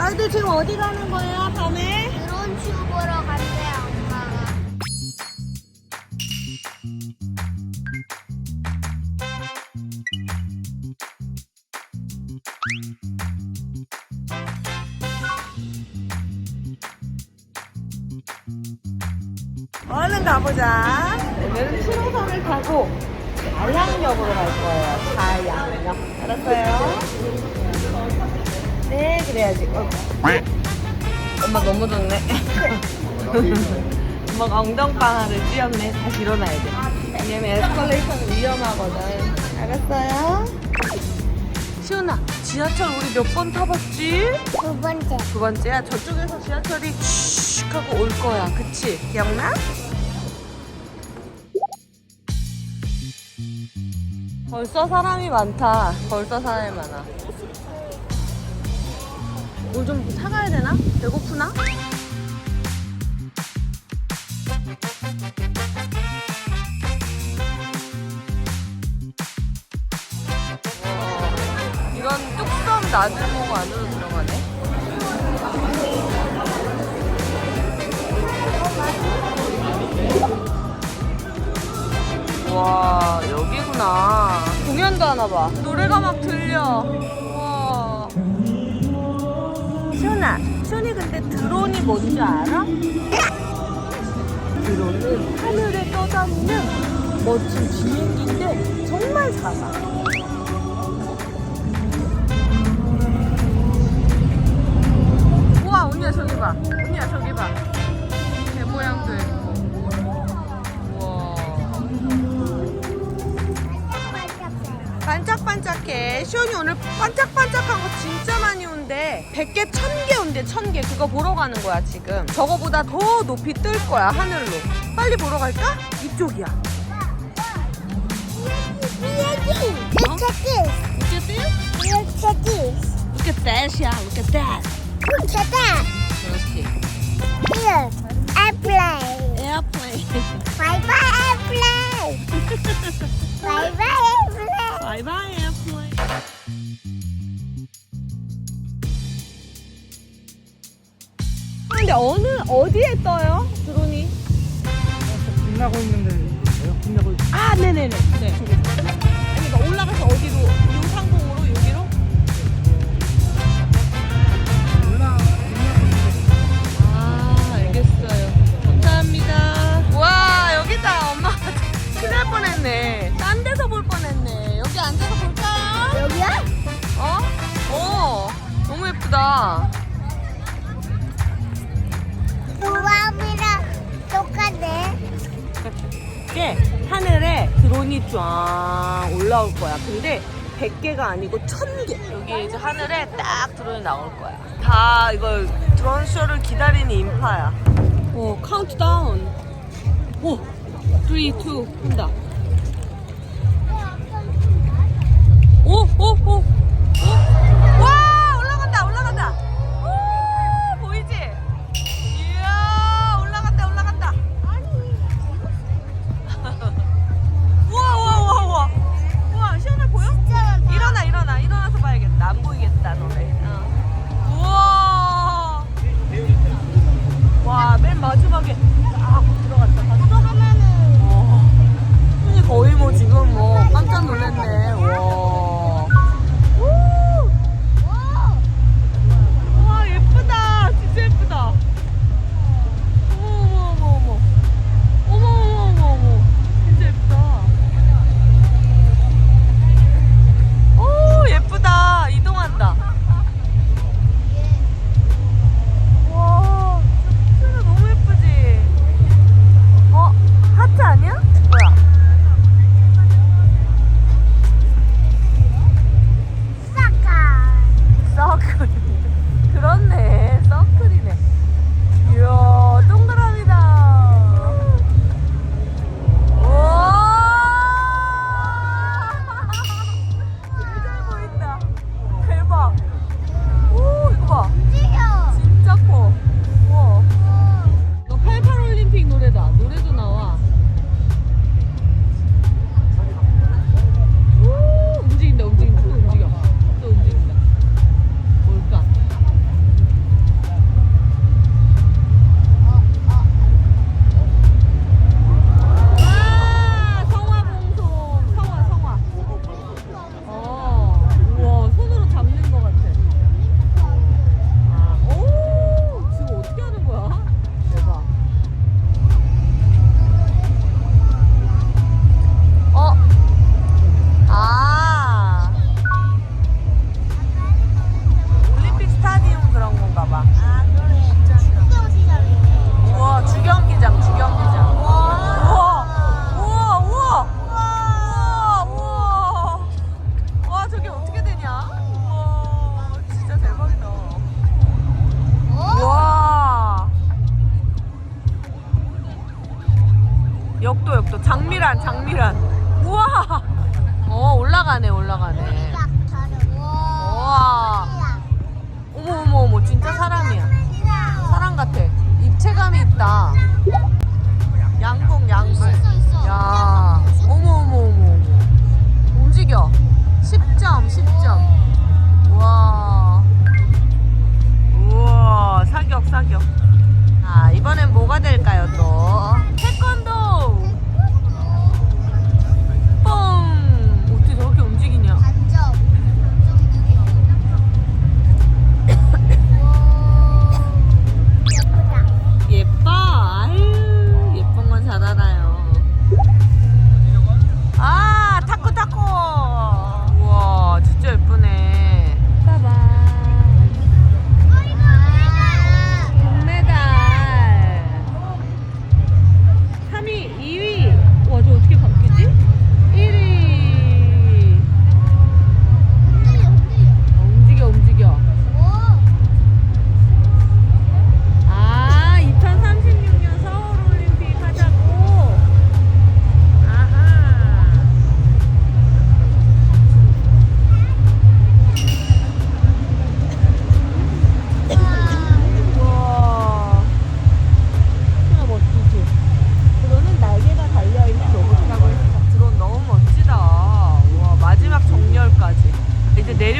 너희들 지금 어디 가는 거야, 밤에? 드론 슈 보러 간대 엄마가. 얼른 가보자. 오늘은 7호선을 타고 자양역으로 갈 거예요. 자양역. 알았어요? 네, 그래야지. 어. 엄마 너무 좋네. 엄마가 엉덩방아를 찧었네. 다시 일어나야 돼. 왜냐면 에스컬레이터는 위험하거든. 알았어요? 시훈아, 지하철 우리 몇 번 타봤지? 두 번째. 두 번째야 저쪽에서 지하철이 슉 하고 올 거야 그치? 기억나? 벌써 사람이 많다 벌써 사람이 많아 뭘 좀 사가야 되나? 배고프나? 와, 이런 뚝섬 나들목 안으로 들어가네 와 여기구나 공연도 하나 봐 노래가 막 들려 시훈아 시훈이 근데 드론이 뭔지 알아? 드론은 하늘에 떠다니는 멋진 비행기인데 정말 작아 우와 언니야 저기 봐 언니야 저기 봐 개 모양도 있고 반짝반짝해. 시온이 오늘 반짝반짝한 거 진짜 많이 온대. 100개, 1000개 온대, 1000개. 그거 보러 가는 거야, 지금. 저거보다 더 높이 뜰 거야, 하늘로. 빨리 보러 갈까? 이쪽이야. Look at this. Look at this. Look at this. Look at that, 야. Look at that. Look at that. 그렇지. Here. Airplane. Airplane. Bye bye airplane. bye bye 근데 어느, 어디에 떠요? 드론이? 빛나고 있는데 빛나고 있 아, 네네네. 네. 아니, 그러니까 올라가서 어디로? 용상공으로 여기로? 누나 아, 알겠어요. 감사합니다. 와, 여기다. 엄마 큰일 날 뻔했네. 딴 데서 볼 뻔했네. 여기 앉아서 볼까요? 여기야? 어? 어. 너무 예쁘다. 이게 하늘에 드론이 쫙 올라올 거야. 근데 100개가 아니고 1000개. 여기 이제 하늘에 딱 드론이 나올 거야. 다 이걸 드론 쇼를 기다리는 인파야. 오, 카운트다운. 오, 3, 2, 한다. 오, 오, 오. 10점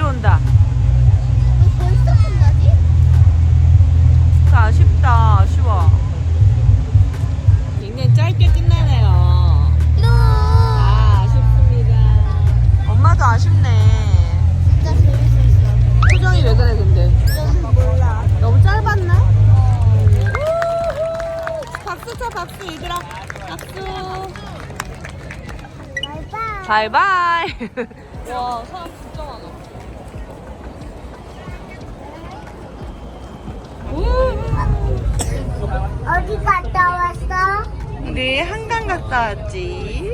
내려온다. 벌써 끝나지? 그러니까 아쉽다, 아쉬워. 굉장히 짧게 끝나네요. 아, 아쉽습니다. 엄마도 아쉽네. 진짜 재밌었어. 표정이 왜 그래, 근데? 몰라. 너무 짧았나? 박수 쳐, 박수, 얘들아. 박수. 바이바이. 와, 사람 우리 한강 갔다 왔지.